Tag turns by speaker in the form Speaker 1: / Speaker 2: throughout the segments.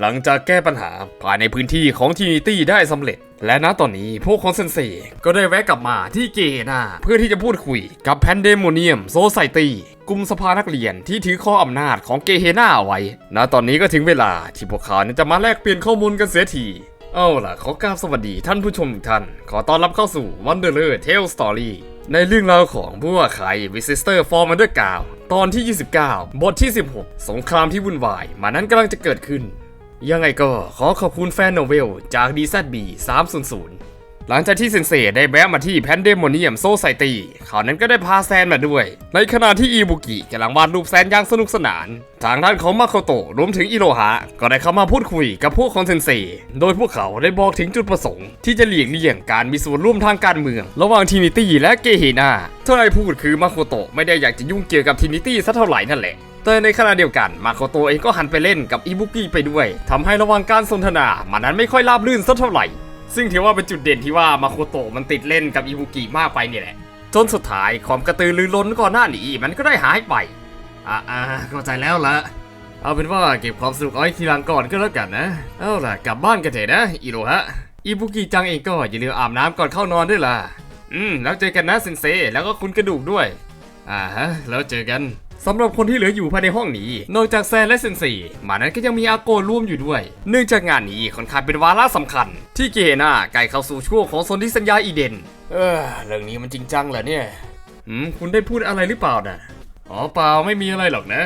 Speaker 1: หลังจากแก้ปัญหาภายในพื้นที่ของทีนิตี้ได้สำเร็จ และณตอนนี้พวกของเซนเซก็ได้แวะกลับมาที่เกนาเพื่อที่จะพูดคุยกับแพนเดโมเนียมโซไซตี้กลุ่มสภานักเรียนที่ถือข้ออำนาจของเกเฮนาเอาไว้ ณตอนนี้ก็ถึงเวลาที่พวกเขาจะมาแลกเปลี่ยนข้อมูลกันเสียทีเอาล่ะ ขอกราบสวัสดีท่านผู้ชมทุกท่าน ขอต้อนรับเข้าสู่ Wanderer Tale Story ในเรื่องราวของผู้ว่าใคร Visitor for Under g r o u n d ตอนที่ 29 บทที่ 16 สงครามที่วุ่นวาย มานั้นกำลังจะเกิดขึ้น ยังไงก็ขอขอบคุณแฟนโนเวลจาก DZB 300 หลังจากที่เซนเซได้แวะมาที่แพนเดมเนียมโซไซตี้เขานั้นก็ได้พาแซนมาด้วย ในขณะที่อีบุกิกำลังวาดรูปแซนอย่างสนุกสนาน ทางด้านของมาโคโตรวมถึงอิโรฮะ ก็ได้เข้ามาพูดคุยกับพวกของเซนเซโดยพวกเขาได้บอกถึงจุดประสงค์ ที่จะหลีกเลี่ยงการมีส่วนร่วมทางการเมือง ระหว่างทินิตี้และเกเฮนาถ้าไอพูดคือมาโคโตไม่ได้อยากจะยุ่งเกี่ยวกับทินิตี้สักเท่าไหร่นั่นแหละ แต่ในขณะเดียวกันมาโคโตเองก็หันไปเล่นกับอิบุกิไปด้วยทำให้ระหว่างการสนทนามันนั้นไม่ค่อยราบรื่นสักเท่าไหร่ ซึ่งถือว่าเป็นจุดเด่นที่ว่ามาโคโตมันติดเล่นกับอิบุกิมากไปเนี่ยแหละ จนสุดท้ายความกระตือรือร้นก่อนหน้านี้มันก็ได้หายไป อ่าเข้าใจแล้วละเอาเป็นว่าเก็บความสนุกเอาไว้ทีหลังก่อนก็แล้วกันนะ เอาล่ะกลับบ้านกันเถอะนะอิโรฮะ อิบุกิจังเองก็อย่าลืมอาบน้ำก่อนเข้านอนด้วยล่ะ อืมแล้วเจอกันนะเซนเซแล้วก็คุณกระดูกด้วย อ่าฮะแล้วเจอกัน สำหรับคนที่เหลืออยู่ภายในห้องนี้ นอกจากแซนและเซนซีมานั้นก็ยังมีอาโกร่วมอยู่ด้วย เนื่องจากงานนี้ค่อนข้างเป็นวาระสำคัญ ที่เกนาใกล้เข้าสู่ช่วงของสนธิสัญญาอีเดน เออเรื่องนี้มันจริงจังเหรอเนี่ยอืมคุณได้พูดอะไรหรือเปล่านะอ๋อเปล่าไม่มีอะไรหรอกนะ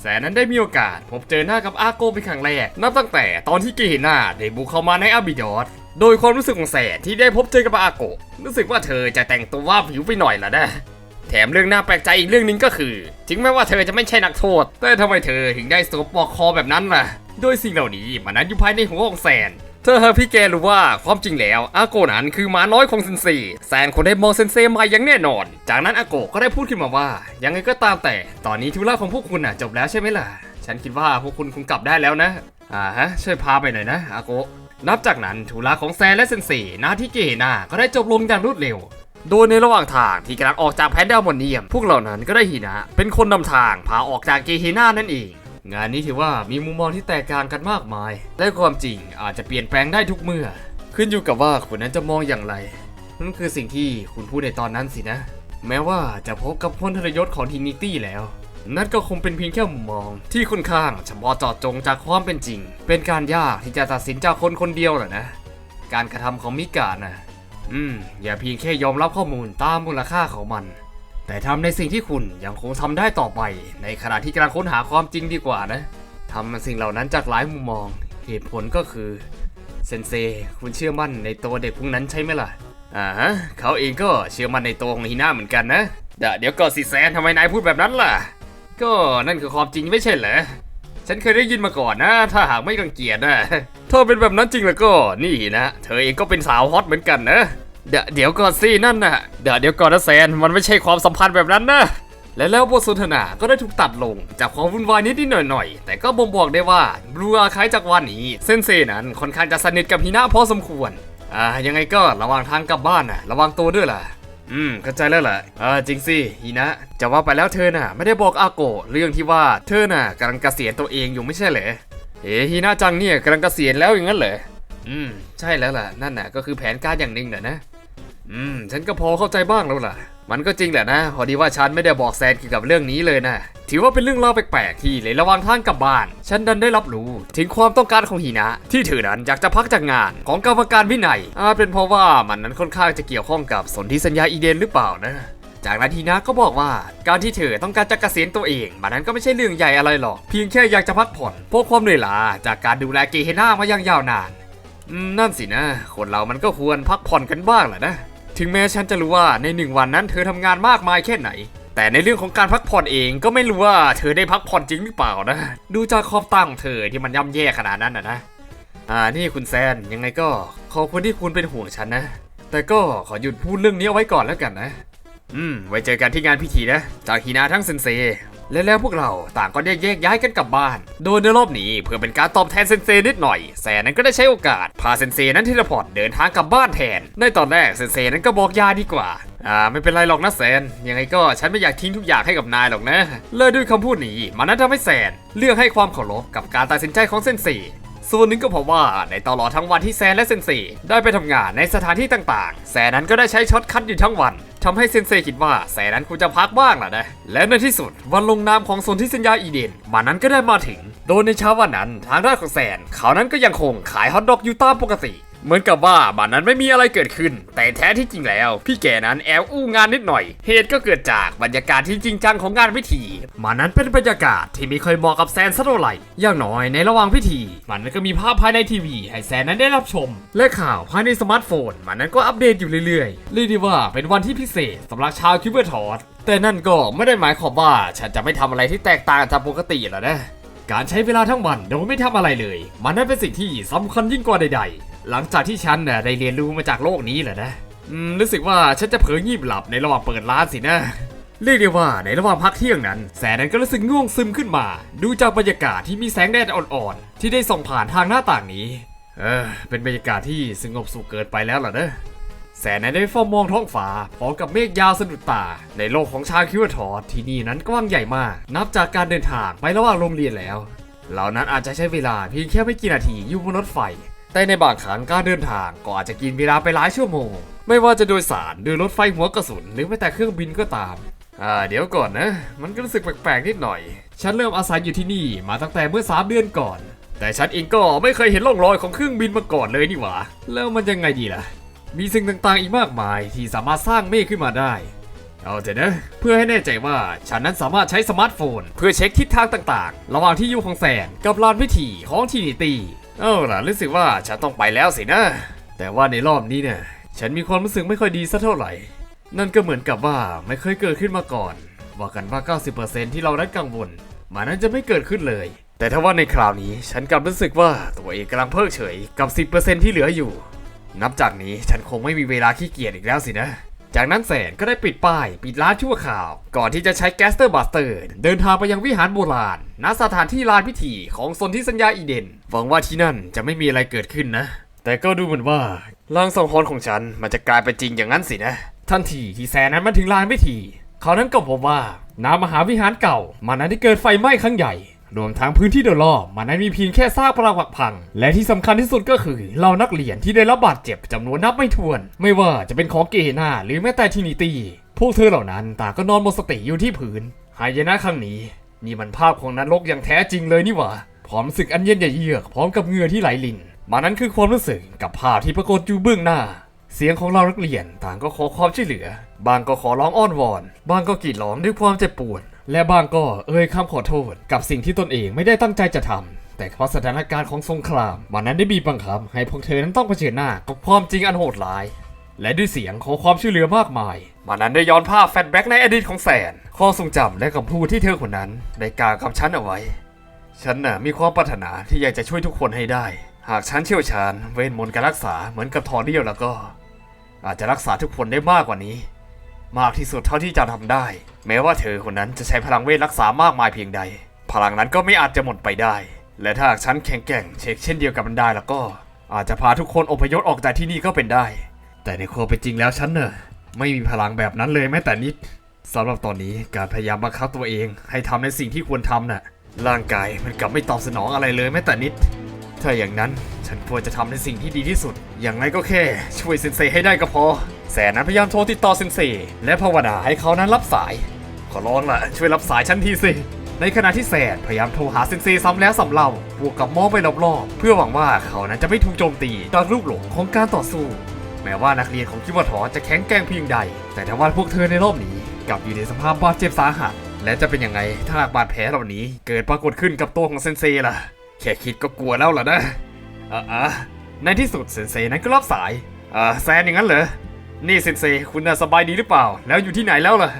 Speaker 1: แสนนั้นได้มีโอกาสพบเจอหน้ากับอาโกเป็นครั้งแรก นับตั้งแต่ตอนที่เกเฮนาได้บุกเข้ามาในอาบิยอสโดยความรู้สึกของแสนที่ได้พบเจอกับอาโกะรู้สึกว่าเธอจะแต่งตัวว่าผิวไปหน่อยละนะแถมเรื่องน่าแปลกใจอีกเรื่องหนึงก็คือ ถึงแม้ว่าเธอจะไม่ใช่นักโทษ แต่ทำไมเธอถึงได้สวมปลอกคอแบบนั้นล่ะ โดยสิ่งเหล่านี้มันนั้นอยู่ภายในหัวของแซนเธอพี่แกรู้ว่าความจริงแล้วอาโกนั้นคือหมาน้อยของเซนเซแซนคนได้มองเซนเซมาอย่างแน่นอน จากนั้นอาโกก็ได้พูดขึ้นมาว่า ยังไงก็ตามแต่ ตอนนี้ธุระของพวกคุณอะจบแล้วใช่ไหมล่ะ ฉันคิดว่าพวกคุณคงกลับได้แล้วนะ อ่าฮะ ช่วยพาไปหน่อยนะอาโกนับจากนั้นธุระของแซนและเซนเซหน้าที่เกเฮนาก็ได้จบลงอย่างรวดเร็ว โดยในระหว่างทางที่กำลังออกจากแพนด้ามอนเนียม พวกเหล่านั้นก็ได้หินะเป็นคนนำทางพาออกจากเกเฮนานั่นเอง งานนี้ถือว่ามีมุมมองที่แตกต่างกันมากมาย และความจริงอาจจะเปลี่ยนแปลงได้ทุกเมื่อ ขึ้นอยู่กับว่าคุณนั้นจะมองอย่างไรนั่นคือสิ่งที่คุณพูดในตอนนั้นสินะ แม้ว่าจะพบกับพลทรยศของทินิตี้แล้ว นั่นก็คงเป็นเพียงแค่มุมมอง ที่ค่อนข้างเฉพาะเจาะจงจากความเป็นจริง เป็นการยากที่จะตัดสินจากคนคนเดียวแหละนะ การกระทำของมิกานะ อืม อย่าเพียงแค่ยอมรับข้อมูลตามมูลค่าของมัน แต่ทำในสิ่งที่คุณยังคงทำได้ต่อไป ในขณะที่กำลังค้นหาความจริงดีกว่านะทำสิ่งเหล่านั้นจากหลายมุมมอง เหตุผลก็คือเซนเซคุณเชื่อมั่นในตัวเด็กพวกนั้นใช่ไหมล่ะอ่าฮะเขาเองก็เชื่อมั่นในตัวของฮีน่าเหมือนกันนะเดี๋ยวเดี๋ยวก่อนสิแซนทำไมนายพูดแบบนั้นล่ะ ก็นั่นคือความจริงไม่ใช่เหรอฉันเคยได้ยินมาก่อนนะ ถ้าหากไม่รังเกียจนะ ถ้าเป็นแบบนั้นจริงแล้วก็นี่นะเธอเองก็เป็นสาวฮอตเหมือนกันนะเดี๋ยวเดี๋ยวก่อนสินั่นน่ะเดี๋ยวเดี๋ยวก่อนนะแซนมันไม่ใช่ความสัมพันธ์แบบนั้นนะและแล้วบทสนทนาก็ได้ถูกตัดลง จากความวุ่นวายนิดนิดหน่อยหน่อยแต่ก็บ่งบอกได้ว่าบรูอาคายจากวันนี้เซนเซนั้นค่อนข้างจะสนิทกับฮินะพอสมควรอ่ายังไงก็ระว่างทางกลับบ้านนะระวังตัวด้วยล่ะ อืมเข้าใจแล้วแหละเออจริงสิฮีนะจะว่าไปแล้วเธอน่ะ ไม่ได้บอกอาโกะเรื่องที่ว่าเธอน่ะกำลังเกษียณตัวเองอยู่ไม่ใช่เหรอ เอ๋ฮีน่าจังเนี่ยกำลังเกษียณแล้วอย่างนั้นเหรอ อืม ใช่แล้วล่ะ นั่นน่ะก็คือแผนการอย่างหนึ่งน่ะนะ อืม ฉันก็พอเข้าใจบ้างแล้วล่ะ มันก็จริงแหละนะ พอดีว่าฉันไม่ได้บอกแซนเกี่ยวกับเรื่องนี้เลยนะ ถือว่าเป็นเรื่องเล่าแปลกๆที่เลยระหว่างทางกลับบ้าน ฉันดันได้รับรู้ ถึงความต้องการของฮีนะที่เธอนั้นอยากจะพักจากงานของกรรมการวินัยอาจเป็นเพราะว่ามันนั้นค่อนข้างจะเกี่ยวข้องกับสนธิสัญญาอีเดนหรือเปล่านะ จากนั้นทีนะก็บอกว่าการที่เธอต้องการจะเกษียณตัวเองมันนั้นก็ไม่ใช่เรื่องใหญ่อะไรหรอก เพียงแค่อยากจะพักผ่อนเพราะความเหนื่อยล้าจากการดูแลเกเฮน่ามาอย่างยาวนานนั่นสินะ คนเรามันก็ควรพักผ่อนกันบ้างแหละนะ ถึงแม้ฉันจะรู้ว่าในหนึ่งวันนั้นเธอทำงานมากมายแค่ไหน แต่ในเรื่องของการพักผ่อนเองก็ไม่รู้ว่าเธอได้พักผ่อนจริงหรือเปล่านะ ดูจากขอบตาของเธอที่มันย่ำแย่ขนาดนั้นนะนะ อ่านี่คุณแซนยังไงก็ขอบคุณที่คุณเป็นห่วงฉันนะ แต่ก็ขอหยุดพูดเรื่องนี้เอาไว้ก่อนแล้วกันนะ อืม ไว้เจอกันที่งานพิธีนะ จากฮีนาทั้งเซนเซ และแล้วพวกเราต่างก็ได้แยกย้ายกันกลับบ้าน โดยในรอบนี้เพื่อเป็นการตอบแทนเซนเซนิดหน่อย แซนนั้นก็ได้ใช้โอกาส พาเซนเซนั้นเทเลพอร์ตเดินทางกลับบ้านแทน ในตอนแรกเซนเซนั้นก็บอกยาดีกว่าอ่าไม่เป็นไรหรอกนะแซน ยังไงก็ฉันไม่อยากทิ้งทุกอย่างให้กับนายหรอกนะ เลยด้วยคำพูดนี้มันนั้นทำให้แซนเลือกให้ความเคารพกับการตัดสินใจของเซนเซ ส่วนหนึ่งก็เพราะว่าในตลอดทั้งวันที่แซนและเซนเซได้ไปทำงานในสถานที่ต่างๆ แซนนั้นก็ได้ใช้ช็อตคัทอยู่ทั้งวันทำให้เซนเซคิดว่าแซนนั้นควรจะพักบ้างล่ะนะ และในที่สุดวันลงนามของสนธิสัญญาอีเดนมันนั้นก็ได้มาถึง โดยในเช้าวันนั้นทางด้านของแซนเขานั้นก็ยังคงขายฮอทดอกอยู่ตามปกติ เหมือนกับว่าบ้านนั้นไม่มีอะไรเกิดขึ้น แต่แท้ที่จริงแล้ว พี่แกนั้นแอบอู้งานนิดหน่อย เหตุก็เกิดจากบรรยากาศที่จริงจังของงานพิธีมันนั้นเป็นบรรยากาศที่ไม่เคยเหมาะกับแซนสักเท่าไหร่อย่างน้อยในระหว่างพิธี มันนั้นก็มีภาพภายในทีวี ให้แซนนั้นได้รับชม และข่าวภายในสมาร์ทโฟน มันนั้นก็อัปเดตอยู่เรื่อยๆเรียกได้ว่าเป็นวันที่พิเศษสำหรับชาวคิวเบอร์ทอสแต่นั่นก็ไม่ได้หมายความว่าฉันจะไม่ทำอะไรที่แตกต่างจากปกติหรอกนะ การใช้เวลาทั้งวันโดยไม่ทำอะไรเลย มันนั้นเป็นสิ่งที่สำคัญยิ่งกว่าใด ๆ หลังจากที่ฉันน่ะได้เรียนรู้มาจากโลกนี้แหละนะรู้สึกว่าฉันจะเผลองีบหลับในระหว่างเปิดร้านสินะเรียกได้ว่าในระหว่างพักเที่ยงนั้น แสนนั้นก็รู้สึกง่วงซึมขึ้นมา ดูจากบรรยากาศที่มีแสงแดดอ่อนๆที่ได้ส่องผ่านทางหน้าต่างนี้ เออเป็นบรรยากาศที่สงบสุขเกินไปแล้วล่ะนะ แสนนั้นได้เฝ้ามองท้องฟ้าพร้อมกับเมฆยาวสะดุดตา ในโลกของชาวคิวทอสที่นี่นั้นกว้างใหญ่มาก นับจากการเดินทางไประหว่างโรงเรียนแล้ว เหล่านั้นอาจจะใช้เวลาเพียงแค่ไม่กี่นาทีอยู่บนรถไฟ แต่ในบางครั้งการเดินทางก็อาจจะกินเวลาไปหลายชั่วโมง ไม่ว่าจะโดยสารโดยรถไฟหัวกระสุนหรือแม้แต่เครื่องบินก็ตามอ่าเดี๋ยวก่อนนะ มันก็รู้สึกแปลกๆนิดหน่อย ฉันเริ่มอาศัยอยู่ที่นี่มาตั้งแต่เมื่อสามเดือนก่อน แต่ฉันเองก็ไม่เคยเห็นร่องรอยของเครื่องบินมาก่อนเลยนี่หว่า แล้วมันยังไงดีล่ะ มีสิ่งต่างๆอีกมากมายที่สามารถสร้างเมฆขึ้นมาได้ เอาเถอะนะ เพื่อให้แน่ใจว่าฉันนั้นสามารถใช้สมาร์ทโฟน เพื่อเช็คทิศทางต่างๆ ระหว่างที่อยู่ของแสนกับลานพิธีของทีนิตีเอาล่ะรู้สึกว่าฉันต้องไปแล้วสินะ แต่ว่าในรอบนี้เนี่ยฉันมีความรู้สึกไม่ค่อยดีสักเท่าไหร่ นั่นก็เหมือนกับว่าไม่เคยเกิดขึ้นมาก่อน ว่ากันว่า 90%ที่เรานั้นกังวลมันนั้นจะไม่เกิดขึ้นเลย แต่ถ้าว่าในคราวนี้ฉันกลับรู้สึกว่าตัวเองกำลังเพิกเฉยกับ 10%ที่เหลืออยู่ นับจากนี้ฉันคงไม่มีเวลาขี้เกียจอีกแล้วสินะ จากนั้นแสนก็ได้ปิดป้าย ปิดร้านชั่วข่าว ก่อนที่จะใช้แกสเตอร์บัสเตอร์ เดินทางไปยังวิหารโบราณณสถานที่ลานพิธีของสนธิสัญญาอีเดนหวังว่าที่นั่นจะไม่มีอะไรเกิดขึ้นนะ แต่ก็ดูเหมือนว่าลางสังหรณ์ของฉันมันจะกลายเป็นจริงอย่างนั้นสินะ ทันทีที่แสนนั้นมาถึงลานพิธี เขานั้นก็พบว่าน้ำมหาวิหารเก่ามันนั้นได้เกิดไฟไหม้ครั้งใหญ่ รวมทั้งพื้นที่โดยรอบมันนั้นมีเพียงแค่ซากปรักหักพัง และที่สำคัญที่สุดก็คือเหล่านักเรียนที่ได้รับบาดเจ็บจำนวนนับไม่ถ้วน ไม่ว่าจะเป็นของเกนาหรือแม้แต่ทินิตี้พวกเธอเหล่านั้นต่างก็นอนหมดสติอยู่ที่พื้นหายนะครั้งนี้นี่มันภาพของนรกอย่างแท้จริงเลยนี่หว่าพร้อมสึกอันเย็นเยือกพร้อมกับเหงื่อที่ไหลลินมันนั้นคือความรู้สึกกับภาพที่ปรากฏอยู่เบื้องหน้า เสียงของเรานักเรียนต่างก็ขอความช่วยเหลือ บางก็ขอร้องอ้อนวอน บางก็กรีดร้องด้วยความเจ็บปวด และบางก็เอ่ยคำขอโทษกับสิ่งที่ตนเองไม่ได้ตั้งใจจะทำแต่เพราะสถานการณ์ของสงครามมันนั้นได้บีบบังคับ ให้พวกเธอนั้นต้องเผชิญหน้ากับความจริงอันโหดร้าย และด้วยเสียงขอความช่วยเหลือมากมายมันนั้นได้ย้อนภาพแฟลชแบ็กในอดีตของแสนข้อทรงจำและคำพูดที่เธอคนนั้นได้กล่าวกับฉันเอาไว้ ฉันน่ะมีความปรารถนาที่อยากจะช่วยทุกคนให้ได้ หากฉันเชี่ยวชาญเวทมนต์การรักษาเหมือนกับทอร์เดียวแล้วก็ อาจจะรักษาทุกคนได้มากกว่านี้ มากที่สุดเท่าที่จะทำได้ แม้ว่าเธอคนนั้นจะใช้พลังเวทรักษามากมายเพียงใด พลังนั้นก็ไม่อาจจะหมดไปได้ และถ้าฉันแข็งแกร่งเช็คเช่นเดียวกับมันได้แล้วก็ อาจจะพาทุกคนอพยพออกจากที่นี่ก็เป็นได้ แต่ในความเป็นจริงแล้วฉันเนอะไม่มีพลังแบบนั้นเลยแม้แต่นิดสำหรับตอนนี้การพยายามบังคับตัวเอง ให้ทำในสิ่งที่ควรทำน่ะร่างกายมันกลับไม่ตอบสนองอะไรเลยแม้แต่นิด ถ้าอย่างนั้นฉันควรจะทำในสิ่งที่ดีที่สุด อย่างไรก็แค่ ช่วยเซนเซให้ได้ก็พอ แสนนั้นพยายามโทรติดต่อเซนเซและภาวนาให้เขานั้นรับสาย ขอร้องล่ะช่วยรับสายฉันทีสิ ในขณะที่แสนพยายามโทรหาเซนเซซ้ำแล้วซ้ำเล่าบวกกับมองไปรอบๆ เพื่อหวังว่าเขานั้นจะไม่ถูกโจมตีจากลูกหลงของการต่อสู้ แม้ว่านักเรียนของคิวาทอจะแข็งแกร่งเพียงใด แต่ถ้าว่าพวกเธอในรอบนี้กลับอยู่ในสภาพบาดเจ็บสาหัส และจะเป็นยังไงถ้าหากบาดแผลเหล่านี้เกิดปรากฏขึ้นกับตัวของเซนเซล่ะ แค่คิดก็กลัวแล้วล่ะนะอะอะในที่สุดเซนเซนั้นก็รับสายอ่าแซนอย่างนั้นเหรอ นี่เซนเซคุณน่ะสบายดีหรือเปล่า แล้วอยู่ที่ไหนแล้วล่ะ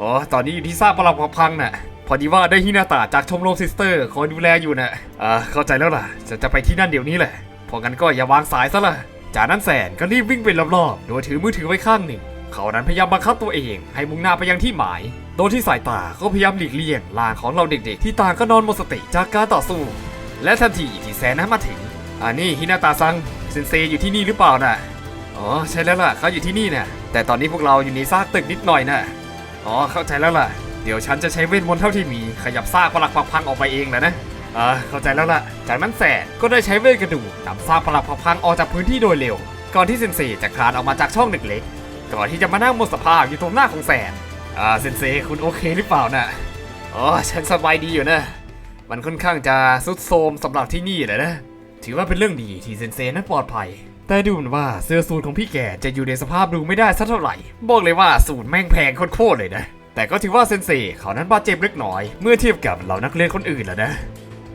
Speaker 1: อ๋อ ตอนนี้อยู่ที่ซากปรักหักพังน่ะ พอดีว่าได้ฮินาตาจากชมรมซิสเตอร์คอยดูแลอยู่น่ะ อ่า เข้าใจแล้วล่ะ จะจะไปที่นั่นเดี๋ยวนี้แหละ พองั้นก็อย่าวางสายซะล่ะ จากนั้นแสนก็รีบวิ่งไปรอบๆ โดยถือมือถือไว้ข้างหนึ่ง เขานั้นพยายามบังคับตัวเอง ให้มุ่งหน้าไปยังที่หมาย โดยที่สายตาก็พยายามหลีกเลี่ยงลางของเราเด็กๆ ที่ต่างก็นอนหมดสติจากการต่อสู้ และทันทีที่แสนนั้นมาถึงอ่านี่ฮินาตาซังเซนเซอยู่ที่นี่หรือเปล่าน่ะ อ๋อใช่แล้วล่ะเขาอยู่ที่นี่น่ะแต่ตอนนี้พวกเราอยู่ในซากตึกนิดหน่อยน่ะอ๋อเข้าใจแล้วล่ะ เดี๋ยวฉันจะใช้เวทมนต์เท่าที่มี ขยับซากปลักปักพังออกไปเองแหละนะอ่าเข้าใจแล้วล่ะจากนั้นแสก็ได้ใช้เวทกระดูกนำซากปลักผักพังออกจากพื้นที่โดยเร็ว ก่อนที่เซนเซจะคลานออกมาจากช่องเล็กๆก่อนที่จะมานั่งหมดสภาพอยู่ตรงหน้าของแสนอ่าเซนเซคุณโอเคหรือเปล่านะ่ะอ๋อฉันสบายดีอยู่นะ มันค่อนข้างจะสุดโทมสำหรับที่นี่เลยนะ ถือว่าเป็นเรื่องดีที่เซนเซนั้นปลอดภัย แต่ดูเหมือนว่าเสื้อสูทของพี่แกจะอยู่ในสภาพดูไม่ได้สักเท่าไหร่ บอกเลยว่าสูตรแม่งแพงโคตรเลยนะ แต่ก็ถือว่าเซนเซเขานั้นบาดเจ็บเล็กน้อย เมื่อเทียบกับเหล่านักเรียนคนอื่นแล้วนะ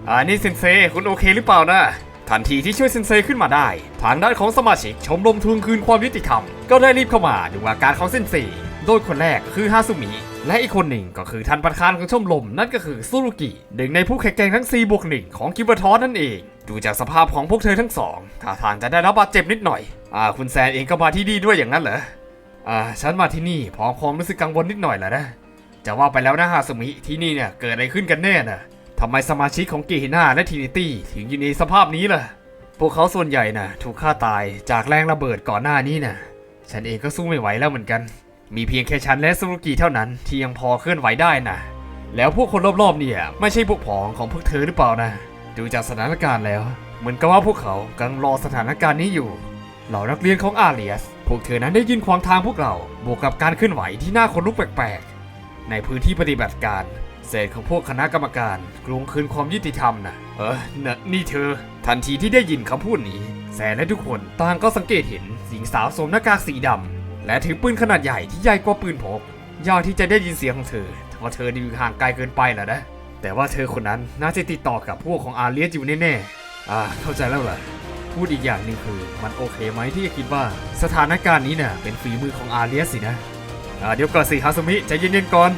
Speaker 1: อ่านี่เซนเซคุณโอเคหรือเปล่านะทันทีที่ช่วยเซนเซขึ้นมาได้ ทางด้านของสมาชิกชมรมทวงคืนความยุติธรรม ก็ได้รีบเข้ามาดูอาการของเซนเซโดยคนแรกคือฮาซุมิ และอีกคนหนึ่งก็คือท่านประธานของชมรมนั่นก็คือซูรุกิหนึ่งในผู้แข่งแกร่งทั้ง4บวกหนึ่งของกิบทอนั่นเอง ดูจากสภาพของพวกเธอทั้งสองท่าทางจะได้รับบาดเจ็บนิดหน่อย อ่า คุณแซนเองก็มาที่นี่ด้วยอย่างนั้นเหรอ อ่า ฉันมาที่นี่พร้อมความรู้สึกกังวลนิดหน่อยแหละนะ จะว่าไปแล้วนะฮาซุมิที่นี่เนี่ยเกิดอะไรขึ้นกันแน่น่ะทำไมสมาชิกของเกฮิน่าและทีนิตี้ถึงอยู่ในสภาพนี้ล่ะ พวกเขาส่วนใหญ่น่ะ ถูกฆ่าตายจากแรงระเบิดก่อนหน้านี้น่ะ ฉันเองก็สู้ไม่ไหวแล้วเหมือนกัน มีเพียงแค่ฉันและซูรุกิเท่านั้นที่ยังพอเคลื่อนไหวได้นะแล้วพวกคนรอบๆเนี่ยไม่ใช่พวกพ้องของพวกเธอหรือเปล่านะ ดูจากสถานการณ์แล้ว เหมือนกับว่าพวกเขากำลังรอสถานการณ์นี้อยู่ เหล่านักเรียนของอาเลียส พวกเธอนั้นได้ยืนขวางทางพวกเรา บวกกับการเคลื่อนไหวที่น่าขนลุกแปลกๆ ในพื้นที่ปฏิบัติการเศษของพวกคณะกรรมการกลวงคืนความยุติธรรมนะเออนะนี่เธอ ทันทีที่ได้ยินคำพูดนี้ แสนและทุกคนต่างก็สังเกตเห็นหญิงสาวสวมหน้ากากสีดำ และถือปืนขนาดใหญ่ที่ใหญ่กว่าปืนพกยากที่จะได้ยินเสียงของเธอเพราะเธออยู่ห่างไกลเกินไปแล้วนะ แต่ว่าเธอคนนั้นน่าจะติดต่อกับพวกของอาเลียสอยู่แน่ๆ อ่า เข้าใจแล้วล่ะพูดอีกอย่างหนึ่งคือ มันโอเคไหมที่จะคิดว่าสถานการณ์นี้เนี่ยเป็นฝีมือของอาเลียสสินะ อ่า เดี๋ยวก่อนสิฮาซุมิใจเย็นๆก่อน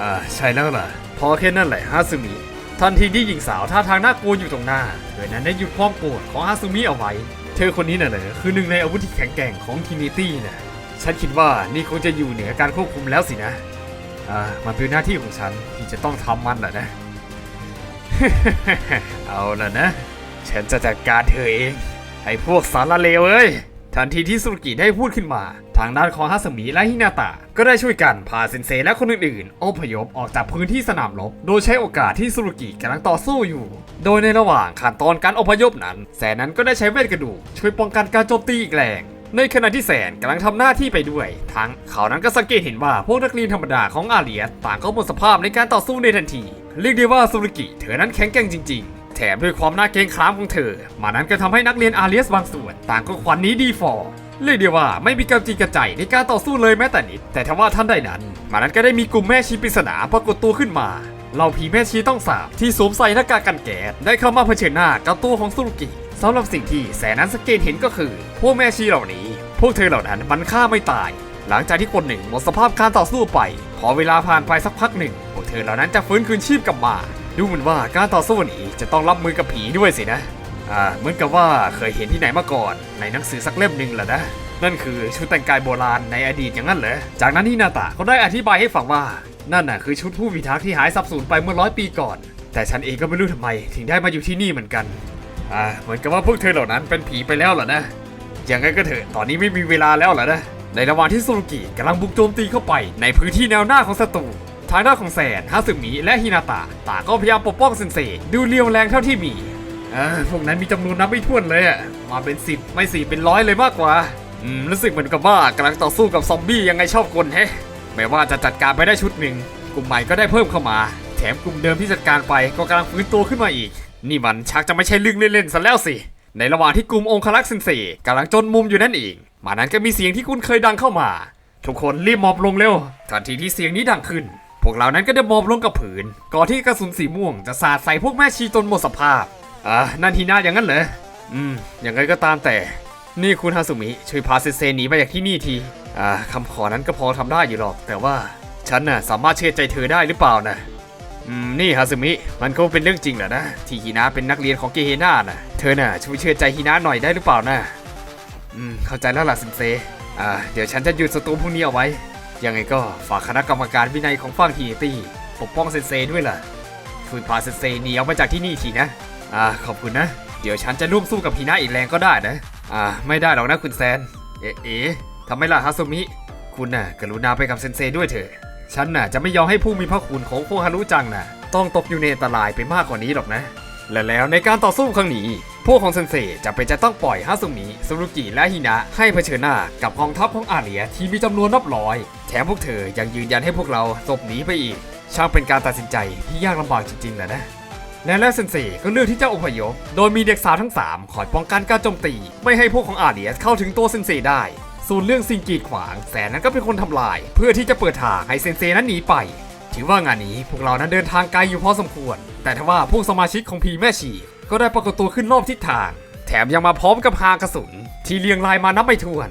Speaker 1: อ่า ใช่แล้วล่ะ พอแค่นั้นแหละฮาซุมิ ทันทีที่หญิงสาวท่าทางน่ากลัวอยู่ตรงหน้า เธอนั้นได้หยุดความโกรธของฮาซุมิเอาไว้ เธอคนนี้น่ะเหรอคือหนึ่งในอาวุธที่แข็งแกร่งของทินิตี้น่ะ ฉันคิดว่านี่คงจะอยู่เหนือการควบคุมแล้วสินะ อ่า มันเป็นหน้าที่ของฉันที่จะต้องทำมันแหละนะ เอาล่ะนะ ฉันจะจัดการเธอเอง ไอ้พวกสารเลวเอ้ย ทันทีที่สุรุกิได้พูดขึ้นมา ทางด้านของฮัสมิและฮินาตะ ก็ได้ช่วยกันพาเซนเซและคนอื่นๆอพยพออกจากพื้นที่สนามรบ โดยใช้โอกาสที่สุรุกิกำลังต่อสู้อยู่ โดยในระหว่างขั้นตอนการอพยพนั้น แสนนั้นก็ได้ใช้เวทกระดูกช่วยป้องกันการโจมตีอีกแรง ในขณะที่แสนกำลังทำหน้าที่ไปด้วย ทั้งเขานั้นก็สังเกตเห็นว่าพวกนักเรียนธรรมดาของอาเลียสต่างก็หมดสภาพในการต่อสู้ในทันที เรียกได้ว่าสุรุกิเธอนั้นแข็งแกร่งจริงๆ แถมด้วยความน่าเกรงขามของเธอ มานั้นก็ทำให้นักเรียนอาเลียสบางส่วน ต่างก็ควันนี้ดีฟอร์เรียกได้ว่าไม่มีกำจีกระใจในการต่อสู้เลยแม้แต่นิด แต่ทว่าท่านใดนั้น มานั้นก็ได้มีกลุ่มแม่ชีปริศนาปรากฏตัวขึ้นมาเราผีแม่ชีต้องสาบที่สวมใส่หน้ากากกันแก๊สได้เข้ามาเผชิญหน้ากับตัวของสุรุกิ สำหรับสิ่งที่แสนนั้นสเกตเห็นก็คือ พวกแม่ชีเหล่านี้ พวกเธอเหล่านั้นมันฆ่าไม่ตาย หลังจากที่คนหนึ่งหมดสภาพการต่อสู้ไป พอเวลาผ่านไปสักพักหนึ่ง พวกเธอเหล่านั้นจะฟื้นคืนชีพกลับมา ดูเหมือนว่าการต่อสู้นี้จะต้องรับมือกับผีด้วยสินะ อ่า เหมือนกับว่าเคยเห็นที่ไหนมาก่อน ในหนังสือสักเล่มหนึ่งแหละนะ นั่นคือชุดแต่งกายโบราณในอดีตอย่างนั้นเหรอ จากนั้นที่นาตาก็ได้อธิบายให้ฟังว่า นั่นน่ะคือชุดผู้พิทักษ์ที่หายสับสูญไปเมื่อร้อยปีก่อน แต่ฉันเองก็ไม่รู้ทำไม ถึงได้มาอยู่ที่นี่เหมือนกัน อ่าเหมือนกับว่าพวกเธอเหล่านั้นเป็นผีไปแล้วเหรอนะอย่างไรก็เถอะตอนนี้ไม่มีเวลาแล้วเหรอนะในระหว่างที่ซูรุกิกำลังบุกโจมตีเข้าไปในพื้นที่แนวหน้าของศัตรูทางด้านของแสนฮาสึมิและฮินาตะต่างก็พยายามปกป้องเซนเซดูเรียวแรงเท่าที่มีพวกนั้นมีจำนวนนับไม่ถ้วนเลยอะมาเป็นสิบไม่สี่เป็นร้อยเลยมากกว่าอืมรู้สึกเหมือนกับว่ากำลังต่อสู้กับซอมบี้ยังไงชอบกลแฮะแม้ว่าจะจัดการไปได้ชุดหนึ่งกลุ่มใหม่ก็ได้เพิ่มเข้ามา แถมกลุ่มเดิมที่จัดการไปก็กำลังฟื้นตัวขึ้นมาอีก นี่มันชักจะไม่ใช่เรื่องเล่นๆซะแล้วสิ ในระหว่างที่กลุ่มองคลักษ์เซนเซกำลังจนมุมอยู่นั่นเองมานั้นก็มีเสียงที่คุณเคยดังเข้ามา ทุกคนรีบหมอบลงเร็ว ทันทีที่เสียงนี้ดังขึ้น พวกเรานั้นก็ได้หมอบลงกับผืน ก่อนที่กระสุนสีม่วงจะสาดใส่พวกแม่ชีจนหมดสภาพ อะนั่นทีน่าอย่างนั้นเหรอ อืม อย่างไรก็ตามแต่ นี่คุณฮาสุมิช่วยพาเซนเซหนีไปจากที่นี่ที อ่าคำขอนั้นก็พอทำได้อยู่หรอก แต่ว่าฉันน่ะสามารถเชื่อใจเธอได้หรือเปล่านะ นี่ฮาซึมิ มันก็เป็นเรื่องจริงแหละนะ ที่ฮินะเป็นนักเรียนของเกเฮน่านะเธอน่ะช่วยเชื่อใจฮินะหน่อยได้หรือเปล่านะอืม เข้าใจแล้วล่ะซินเซ อ่า เดี๋ยวฉันจะหยุดศัตรูพวกนี้เอาไว้ ยังไงก็ฝากคณะกรรมการวินัยของฝั่งทีตี้ปกป้องเซนเซด้วยล่ะช่วยพาเซนเซหนีออกมาจากที่นี่ทีนะ อ่า ขอบคุณนะ เดี๋ยวฉันจะร่วมสู้กับฮีนะอีกแรงก็ได้นะ อ่า ไม่ได้หรอกนะคุณแซน เอ๊ะเอ๊ะทำไมล่ะฮาซุมิ คุณน่ะ กรุณาไปกับเซนเซด้วยเถอะ ฉันน่ะจะไม่ยอมให้ผู้มีพระคุณของโคฮารุจังน่ะ ต้องตกอยู่ในอันตรายไปมากกว่านี้หรอกนะ และแล้วในการต่อสู้ครั้งนี้ พวกของเซนเซจะเป็นจะต้องปล่อยฮาซุมิซูรุกิและฮินะให้เผชิญหน้ากับกองทัพของอาเลียที่มีจำนวนนับร้อย แถมพวกเธอยังยืนยันให้พวกเราหลบหนีไปอีก ช่างเป็นการตัดสินใจที่ยากลำบากจริงๆแหละนะและแล้วเซนเซก็เลือกที่จะอพยพ โดยมีเด็กสาวทั้ง 3 คอยป้องกันการโจมตี ไม่ให้พวกของอาเลียสเข้าถึงตัวเซนเซได้ ส่วนเรื่องสิ่งกีดขวางแสนนั้นก็เป็นคนทำลาย เพื่อที่จะเปิดทางให้เซนเซนั้นหนีไป ถือว่างานนี้พวกเรานั้นเดินทางไกลอยู่พอสมควร แต่ทว่าพวกสมาชิกของพีแม่ชีก็ได้ปรากฏตัวขึ้นรอบทิศทาง แถมยังมาพร้อมกับหางกระสุน ที่เรียงรายมานับไม่ถ้วน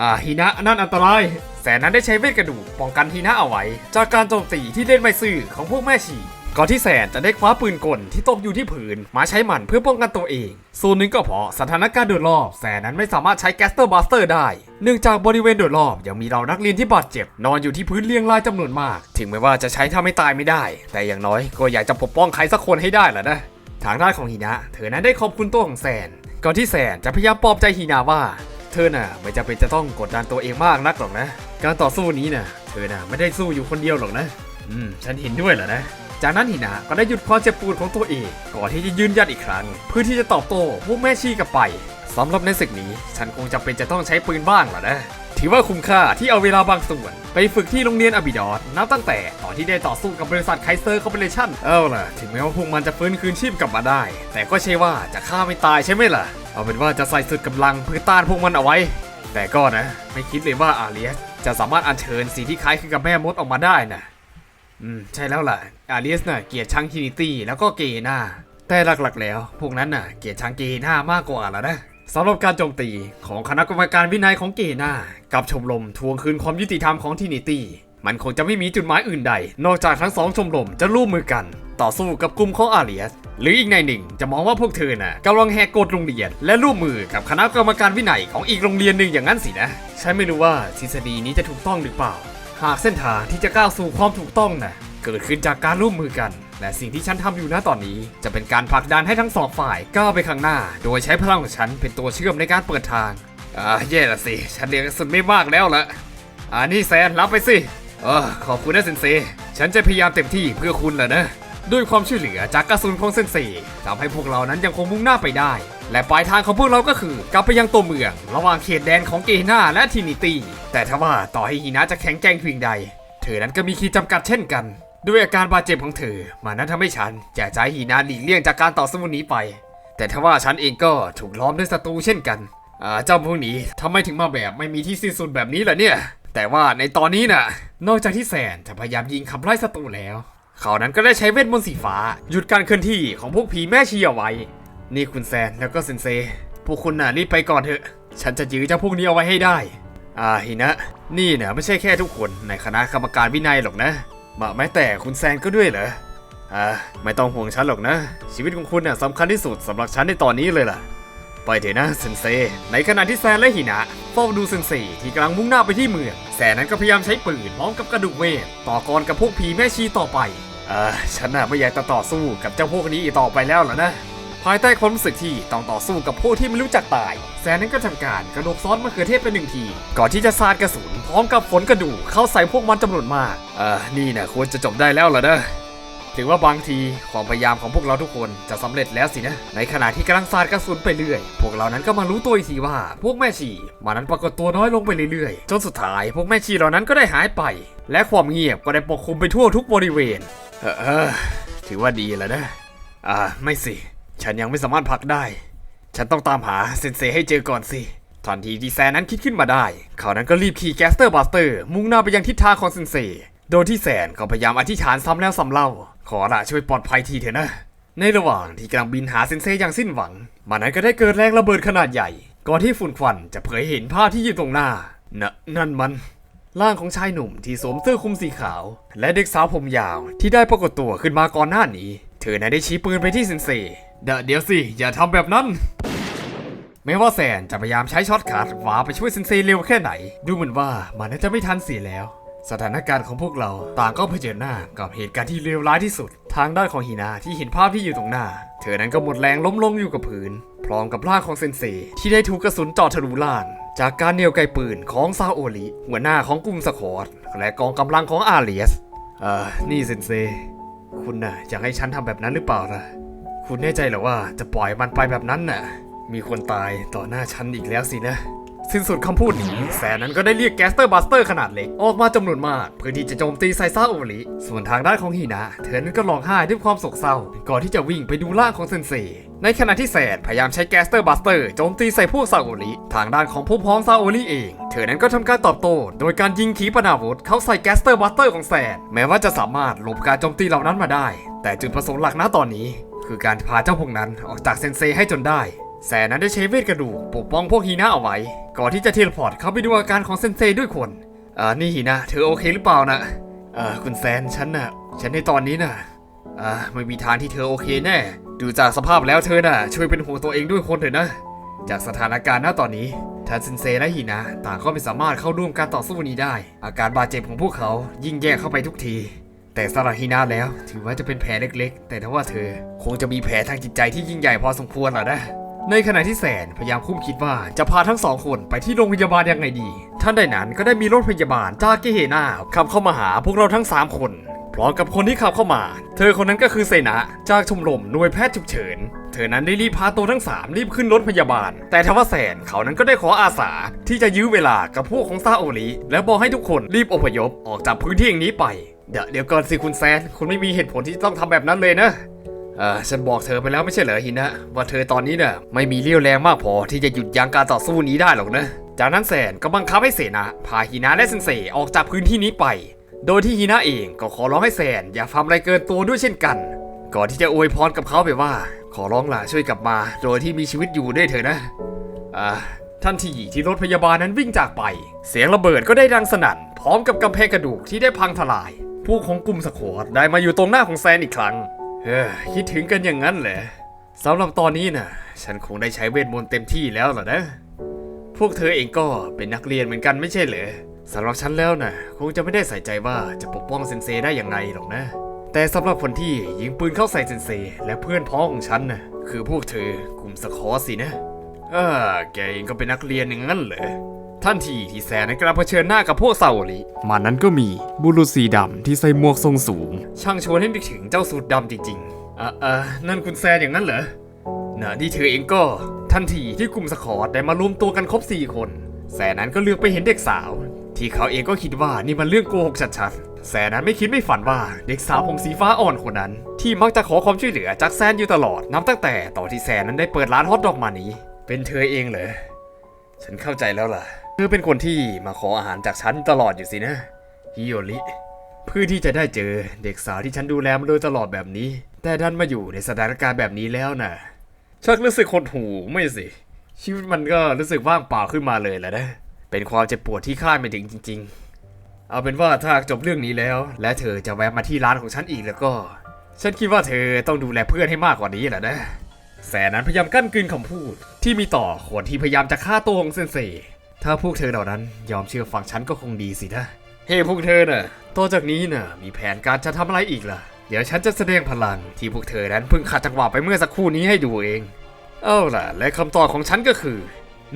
Speaker 1: อ่าฮินะนั่นอันตรายแสนนั้นได้ใช้เวทกระดูกป้องกันฮินะเอาไว้ จากการโจมตีที่เล่นไม่ซื่อของพวกแม่ชี ก่อนที่แสนจะได้คว้าปืนกลที่ตกอยู่ที่ผืนมาใช้มันเพื่อป้องกันตัวเอง ส่วนหนึ่งก็เพราะสถานการณ์โดยรอบแสนนั้นไม่สามารถใช้แกสเตอร์บัสเตอร์ได้ เนื่องจากบริเวณโดยรอบยังมีเรานักเรียนที่บาดเจ็บ นอนอยู่ที่พื้นเรียงรายจำนวนมาก ถึงแม้ว่าจะใช้ถ้าไม่ตายไม่ได้ แต่อย่างน้อยก็อยากจะปกป้องใครสักคนให้ได้แหละนะ ทางด้านของฮีนะเธอนั้นได้ขอบคุณตัวของแซนก่อนที่แซนจะพยายามปลอบใจฮีนาว่า เธอน่ะไม่จำเป็นจะต้องกดดันตัวเองมากนักหรอกนะ การต่อสู้นี้น่ะ เธอน่ะไม่ได้สู้อยู่คนเดียวหรอกนะ อืม ฉันเห็นด้วยแหละนะ จากนั้นฮีนาก็ได้หยุดความเจ็บปวดของตัวเองก่อนที่จะยืนยันอีกครั้ง เพื่อที่จะตอบโต้พวกแม่ชีกลับไปสำหรับในศึกนี้ ฉันคงจำเป็นจะต้องใช้ปืนบ้างแหละนะถือว่าคุ้มค่าที่เอาเวลาบางส่วน ไปฝึกที่โรงเรียนอบิดอสนับตั้งแต่ตอนที่ได้ต่อสู้กับบริษัทไคเซอร์คอร์ปอเรชั่นเอาล่ะ ถึงแม้ว่าพวกมันจะฟื้นคืนชีพกลับมาได้ แต่ก็ใช่ว่าจะฆ่าไม่ตายใช่ไหมล่ะ เอาเป็นว่าจะใส่สุดกำลังเพื่อต้านพวกมันเอาไว้ แต่ก็นะ ไม่คิดเลยว่าอาเลียสจะสามารถอัญเชิญสิ่งที่คล้ายคลึงกับแม่มดออกมาได้นะ อืม ใช่แล้วล่ะ อาเลียสน่ะเกลียดชังทินิตี้แล้วก็เกน่า แต่หลักๆแล้ว พวกนั้นน่ะเกลียดชังเกน่ามากกว่าแล้วนะสำหรับการโจมตีของคณะกรรมการวินัยของเกนากับชมรมทวงคืนความยุติธรรมของทินิตี้ มันคงจะไม่มีจุดหมายอื่นใด นอกจากทั้งสองชมรมจะร่วมมือกัน ต่อสู้กับกลุ่มของอาเลียส หรืออีกในหนึ่งจะมองว่าพวกเธอน่ะกำลังแหกกฎโรงเรียน และร่วมมือกับคณะกรรมการวินัยของอีกโรงเรียนหนึ่งอย่างนั้นสินะ ฉันไม่รู้ว่าทฤษฎีนี้จะถูกต้องหรือเปล่า หากเส้นทางที่จะก้าวสู่ความถูกต้องน่ะเกิดขึ้นจากการร่วมมือกัน และสิ่งที่ฉันทำอยู่ณตอนนี้ จะเป็นการผลักดันให้ทั้งสองฝ่ายก้าวไปข้างหน้า โดยใช้พลังของฉันเป็นตัวเชื่อมในการเปิดทางอ่าแย่ละสิ ฉันเรียนกระสุนไม่มากแล้วละอ่านี่แซนรับไปสิเออขอบคุณนะเซนเซฉันจะพยายามเต็มที่เพื่อคุณแหละนะด้วยความช่วยเหลือจากกระสุนของเซนเซทำให้พวกเรานั้นยังคงมุ่งหน้าไปได้ และปลายทางของพวกเราก็คือกลับไปยังตัวเมือง ระหว่างเขตแดนของเกฮนาและทินิตี้แต่ถ้าว่าต่อให้ฮีนะจะแข็งแกร่งเพียงใด เธอนั้นก็มีขีดจำกัดเช่นกัน ด้วยอาการบาดเจ็บของเธอมันนั้นทำให้ฉันอยากจะให้ฮีนาหลีกเลี่ยงจากการต่อสู้นี้ไป แต่ถ้าว่าฉันเองก็ถูกล้อมด้วยศัตรูเช่นกันเจ้าพวกนี้ทำไมถึงมาแบบไม่มีที่สิ้นสุดแบบนี้ล่ะเนี่ย แต่ว่าในตอนนี้น่ะ นอกจากที่แสนจะพยายามยิงขับไล่ศัตรูแล้ว เขานั้นก็ได้ใช้เวทมนต์สีฟ้า หยุดการเคลื่อนที่ของพวกผีแม่ชีเอาไว้ นี่คุณแซนแล้วก็เซนเซ พวกคุณน่ะรีบไปก่อนเถอะ ฉันจะยื้อเจ้าพวกนี้เอาไว้ให้ได้ อ่าฮินะ นี่เนี่ยไม่ใช่แค่ทุกคนในคณะกรรมการวินัยหรอกนะมาแม้แต่คุณแซนก็ด้วยเหรอ อ่า ไม่ต้องห่วงฉันหรอกนะ ชีวิตของคุณน่ะสำคัญที่สุดสำหรับฉันในตอนนี้เลยล่ะ ไปเถอะนะเซนเซ ในขณะที่แซนและหินะเฝ้าดูเซนเซที่กำลังมุ่งหน้าไปที่เมือง แซนนั้นก็พยายามใช้ปืนพร้อมกับกระดูกเวทต่อกรกับพวกผีแม่ชีต่อไปเออฉันน่ะไม่อยากจะต่อสู้กับเจ้าพวกนี้อีกต่อไปแล้วล่ะนะ ภายใต้ความรู้สึกที่ต้องต่อสู้กับพวกที่ไม่รู้จักตาย แซนนั้นก็ทำการกระโดดซ้อนมะเขือเทศไปหนึ่งที ก่อนที่จะสาดกระสุนพร้อมกับฝนกระดูกเข้าใส่พวกมันจำนวนมาก เออนี่นะควรจะจบได้แล้วล่ะนะถือว่าบางทีความพยายามของพวกเราทุกคนจะสำเร็จแล้วสินะ ในขณะที่กำลังสาดกระสุนไปเรื่อย พวกเรานั้นก็มารู้ตัวอีกทีว่า พวกแม่ชีมันนั้นปรากฏตัวน้อยลงไปเรื่อยๆ จนสุดท้าย พวกแม่ชีเหล่านั้นก็ได้หายไป และความเงียบก็ได้ปกคลุมไปทั่วทุกบริเวณ เออเออถือว่าดีแล้วนะ อ่า ไม่สิ ฉันยังไม่สามารถพักได้ ฉันต้องตามหาเซนเซให้เจอก่อนสิ ทันทีที่แซนนั้นคิดขึ้นมาได้ เขานั้นก็รีบขี่แกสเตอร์บัสเตอร์ มุ่งหน้าไปยังทิศทางของเซนเซ โดยที่แซนก็พยายามอธิษฐานซ้ำแล้วซ้ำเล่า ขอละช่วยปลอดภัยทีเถอะนะ ในระหว่างที่กำลังบินหาเซนเซอย่างสิ้นหวัง มันนั้นก็ได้เกิดแรงระเบิดขนาดใหญ่ ก่อนที่ฝุ่นควันจะเผยเห็นภาพที่อยู่ตรงหน้านะนั่นมันร่างของชายหนุ่มที่สวมเสื้อคลุมสีขาว และเด็กสาวผมยาวที่ได้ปรากฏตัวขึ้นมาก่อนหน้านี้ เธอนั้นได้ชี้ปืนไปที่เซนเซ เดยวเดี๋ยวสิ อย่าทำแบบนั้น แม้ว่าแซนจะพยายามใช้ช็อตคัทฟ้าไปช่วยเซนเซเร็วแค่ไหน ดูเหมือนว่ามันน่าจะไม่ทันเสียแล้ว สถานการณ์ของพวกเราต่างก็เผชิญหน้ากับเหตุการณ์ที่เลวร้ายที่สุด ทางด้านของฮีนาที่เห็นภาพที่อยู่ตรงหน้า เธอนั้นก็หมดแรงล้มลงอยู่กับพื้น พร้อมกับร่างของเซนเซที่ได้ถูกกระสุนเจาะทะลุล่างจากการเหนียวไกปืนของซาโอริหัวหน้าของกลุ่มสคอตและกองกำลังของอาเลียสเอ่อนี่เซนเซ คุณน่ะอยากให้ฉันทำแบบนั้นหรือเปล่าล่ะ คุณแน่ใจเหรอว่าจะปล่อยมันไปแบบนั้นน่ะ มีคนตายต่อหน้าฉันอีกแล้วสินะ สิ้นสุดคำพูดนี้ แสนนั้นก็ได้เรียกแกสเตอร์บัสเตอร์ขนาดเล็ก ออกมาจำนวนมาก เพื่อที่จะโจมตีไซซ่าโอริส่วนทางด้านของฮีนะเธอนั้นก็ร้องไห้ด้วยความโศกเศร้า ก่อนที่จะวิ่งไปดูร่างของเซนเซในขณะที่แสนพยายามใช้แกสเตอร์บัสเตอร์โจมตีใส่พวกซาโอริทางด้านของพวกพ้องซาโอริเอง เธอนั้นก็ทำการตอบโต้โดยการยิงขีปนาวุธเข้าใส่แกสเตอร์บัสเตอร์ของแสนแม้ว่าจะสามารถหลบการโจมตีเหล่านั้นมาได้ แต่จุดประสงค์หลักณตอนนี้ คือการพาเจ้าพวกนั้นออกจากเซนเซให้จนได้ แสนนั้นได้ใช้เวทกระดูกปกป้องพวกฮีน่าเอาไว้ ก่อนที่จะเทเลพอร์ตเข้าไปดูอาการของเซนเซด้วยคนอ่านี่ฮีน่าเธอโอเคหรือเปล่านะอ่าคุณแซนฉันน่ะ ฉันในตอนนี้น่ะอ่าไม่มีทางที่เธอโอเคแน่ ดูจากสภาพแล้วเธอน่ะ ช่วยเป็นห่วงตัวเองด้วยคนเถอะนะ จากสถานการณ์ณตอนนี้ทันเซนเซและฮีนะต่างก็ไม่สามารถเข้าร่วมการต่อสู้นี้ได้ อาการบาดเจ็บของพวกเขายิ่งแย่เข้าไปทุกที แต่สำหรับฮีนาแล้ว ถือว่าจะเป็นแผลเล็กๆ แต่ถ้าว่าเธอคงจะมีแผลทางจิตใจที่ยิ่งใหญ่พอสมควรแหละนะในขณะที่แสนพยายามคุ้มคิดว่าจะพาทั้งสองคนไปที่โรงพยาบาลยังไงดี ท่านใดนั้นก็ได้มีรถพยาบาลจากเกเฮนาขับเข้ามาหาพวกเราทั้ง 3 คนพร้อมกับคนที่ขับเข้ามา เธอคนนั้นก็คือเซนะจากชมรมหน่วยแพทย์ฉุกเฉิน เธอนั้นได้รีบพาตัวทั้ง 3 รีบขึ้นรถพยาบาล แต่ทว่าแสนเขานั้นก็ได้ขออาสา ที่จะยื้อเวลากับพวกของซาโอริและบอกให้ทุกคนรีบอพยพออกจากพื้นที่แห่งนี้ไป เดี๋ยวเดี๋ยวก่อนสิคุณแซน คุณไม่มีเหตุผลที่ต้องทำแบบนั้นเลยนะเออฉันบอกเธอไปแล้วไม่ใช่เหรอฮินะว่าเธอตอนนี้เนี่ยไม่มีเรี่ยวแรงมากพอที่จะหยุดยั้งการต่อสู้นี้ได้หรอกนะ จากนั้นแสนก็บังคับให้เสนาพาฮินะและเซนเซออกจากพื้นที่นี้ไป โดยที่ฮินะเองก็ขอร้องให้แสนอย่าทำอะไรเกินตัวด้วยเช่นกัน ก่อนที่จะอวยพรกับเขาไปว่า ขอร้องล่ะช่วยกลับมา โดยที่มีชีวิตอยู่ด้วยเถอะนะอ่าทันทีที่รถพยาบาลนั้นวิ่งจากไป เสียงระเบิดก็ได้ดังสนั่น พร้อมกับกำแพงกระดูกที่ได้พังทลาย ผู้ของกลุ่มสโคอตได้มาอยู่ตรงหน้าของแซนอีกครั้ง เฮ้อคิดถึงกันอย่างนั้นเหรอสำหรับตอนนี้น่ะฉันคงได้ใช้เวทมนต์เต็มที่แล้วล่ะนะ พวกเธอเองก็เป็นนักเรียนเหมือนกันไม่ใช่เหรอสำหรับฉันแล้วน่ะคงจะไม่ได้ใส่ใจว่าจะปกป้องเซนเซได้อย่างไรหรอกนะ แต่สำหรับคนที่ยิงปืนเข้าใส่เซนเซและเพื่อนพ้องของฉันน่ะคือพวกเธอกลุ่มสคอสินะอ่าแกเองก็เป็นนักเรียนอย่างนั้นเหรอ ท่านทีที่แสนนั้นกำลังเผชิญหน้ากับพวกซาโอริมันนั้นก็มีบุรุษสีดำที่ใส่หมวกทรงสูง ช่างชวนให้นึกถึงเจ้าสูทดำจริงๆอ่าอ่านั่นคุณแซนอย่างนั้นเหรอน่ะที่เธอเองก็ทันทีที่กลุ่มสคอตได้มารวมตัวกันครบ4คนแสนนั้นก็เลือกไปเห็นเด็กสาว ที่เขาเองก็คิดว่านี่มันเรื่องโกหกชัดๆแสนนั้นไม่คิดไม่ฝันว่าเด็กสาวผมสีฟ้าอ่อนคนนั้น ที่มักจะขอความช่วยเหลือจากแซนอยู่ตลอดนับตั้งแต่ตอนที่แซนนั้นได้เปิดร้านฮอทดอกมานี้ เป็นเธอเองเหรอฉันเข้าใจแล้วล่ะ เธอเป็นคนที่มาขออาหารจากฉันตลอดอยู่สินะฮิโอริเพื่อที่จะได้เจอเด็กสาวที่ฉันดูแลมาโดยตลอดแบบนี้ แต่ดันมาอยู่ในสถานการณ์แบบนี้แล้วน่ะชักรู้สึกหดหูไม่สิ ชีวิตมันก็รู้สึกว่างเปล่าขึ้นมาเลยแหละนะ เป็นความเจ็บปวดที่คาดไม่ถึงจริง ๆ เอาเป็นว่าถ้าจบเรื่องนี้แล้ว และเธอจะแวะมาที่ร้านของฉันอีกแล้วก็ ฉันคิดว่าเธอต้องดูแลเพื่อนให้มากกว่านี้แหละนะ แสนนั้นพยายามกั้นกลืนคำพูด ที่มีต่อคนที่พยายามจะฆ่าตัวของเซนเซ ถ้าพวกเธอเหล่านั้นยอมเชื่อฟังฉันก็คงดีสินะ เฮ้พวกเธอน่ะต่อจากนี้น่ะ มีแผนการจะทำอะไรอีกล่ะ เดี๋ยวฉันจะแสดงพลังที่พวกเธอนั้นเพิ่งขัดจังหวะไปเมื่อสักครู่นี้ให้ดูเอง เอาล่ะ และคำตอบของฉันก็คือ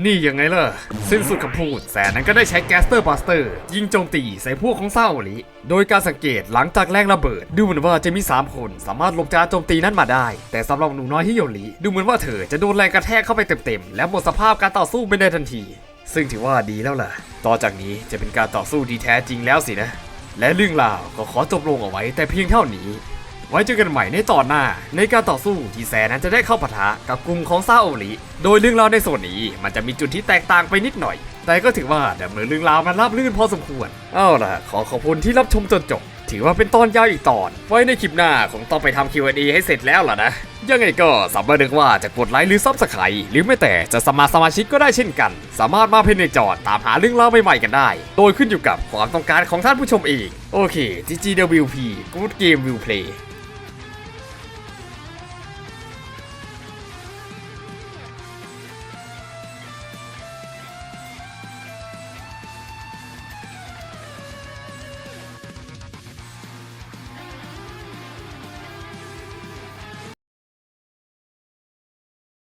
Speaker 1: นี่ยังไงล่ะ สิ้นสุดคำพูดแสนนั้นก็ได้ใช้แกสเตอร์บัสเตอร์ ยิงโจมตีใส่พวกของเซาโอริโดยการสังเกตหลังจากแรงระเบิด ดูเหมือนว่าจะมี 3 คนสามารถหลบจากโจมตีนั้นมาได้ แต่สำหรับหนูน้อยฮิโยริดูเหมือนว่าเธอจะโดนแรงกระแทกเข้าไปเต็มๆและหมดสภาพการต่อสู้ไปในทันที ซึ่งถือว่าดีแล้วล่ะ ต่อจากนี้จะเป็นการต่อสู้ที่แท้จริงแล้วสินะ และเรื่องราวก็ขอจบลงเอาไว้แต่เพียงเท่านี้ ไว้เจอกันใหม่ในตอนหน้า ในการต่อสู้ที่แซนนั้นจะได้เข้าปะทะกับกลุ่มของซาโอริโดยเรื่องราวในส่วนนี้มันจะมีจุดที่แตกต่างไปนิดหน่อย แต่ก็ถือว่าดำเนินเรื่องราวมันราบรื่นพอสมควร เอาล่ะ ขอขอบคุณที่รับชมจนจบ ถือว่าเป็นตอนยาวอีกตอน ไว้ในคลิปหน้าคงต้องไปทำ Q&A ให้เสร็จแล้วล่ะนะ ยังไงก็สามารถเลือกว่าจะกดไลค์หรือซับสไครต์หรือไม่แต่จะสมัครสมาชิกก็ได้เช่นกัน สามารถมาเพนในจอดตามหาเรื่องราวใหม่ๆกันได้ โดยขึ้นอยู่กับความต้องการของท่านผู้ชมเอง โอเค GGWP Good Game Will Play